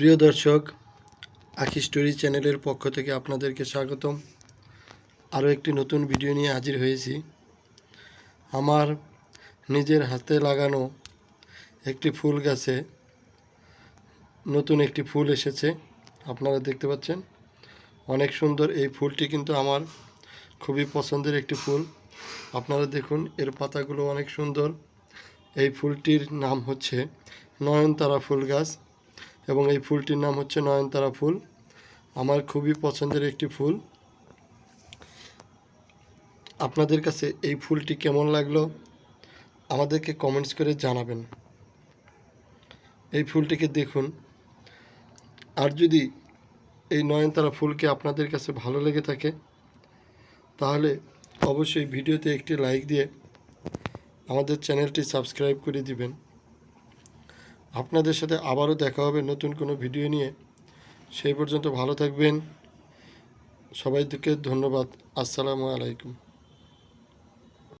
প্রিয় দর্শক, আখি স্টোরি চ্যানেলের পক্ষ থেকে আপনাদেরকে স্বাগতম। আরও একটি নতুন ভিডিও নিয়ে হাজির হয়েছি। আমার নিজের হাতে লাগানো একটি ফুল গাছে নতুন একটি ফুল এসেছে, আপনারা দেখতে পাচ্ছেন। অনেক সুন্দর এই ফুলটি কিন্তু আমার খুবই পছন্দের একটি ফুল। আপনারা দেখুন, এর পাতাগুলো অনেক সুন্দর। এই ফুলটির নাম হচ্ছে নয়নতারা ফুল গাছ। এবং এই ফুলটির নাম হচ্ছে নয়নতারা ফুল। আমার খুবই পছন্দের একটি ফুল। আপনাদের কাছে এই ফুলটি কেমন লাগল? আমাদেরকে কমেন্টস করে জানাবেন। এই ফুলটিকে দেখুন। আর যদি এই নয়নতারা ফুলকে আপনাদের কাছে ভালো লেগে থাকে, তাহলে অবশ্যই ভিডিওতে একটি লাইক দিয়ে আমাদের চ্যানেলটি সাবস্ক্রাইব করে দিবেন। আপনাদের সাথে আবারও দেখা হবে নতুন কোনো ভিডিও নিয়ে। সেই পর্যন্ত ভালো থাকবেন। সবাইকে ধন্যবাদ। আসসালামু আলাইকুম।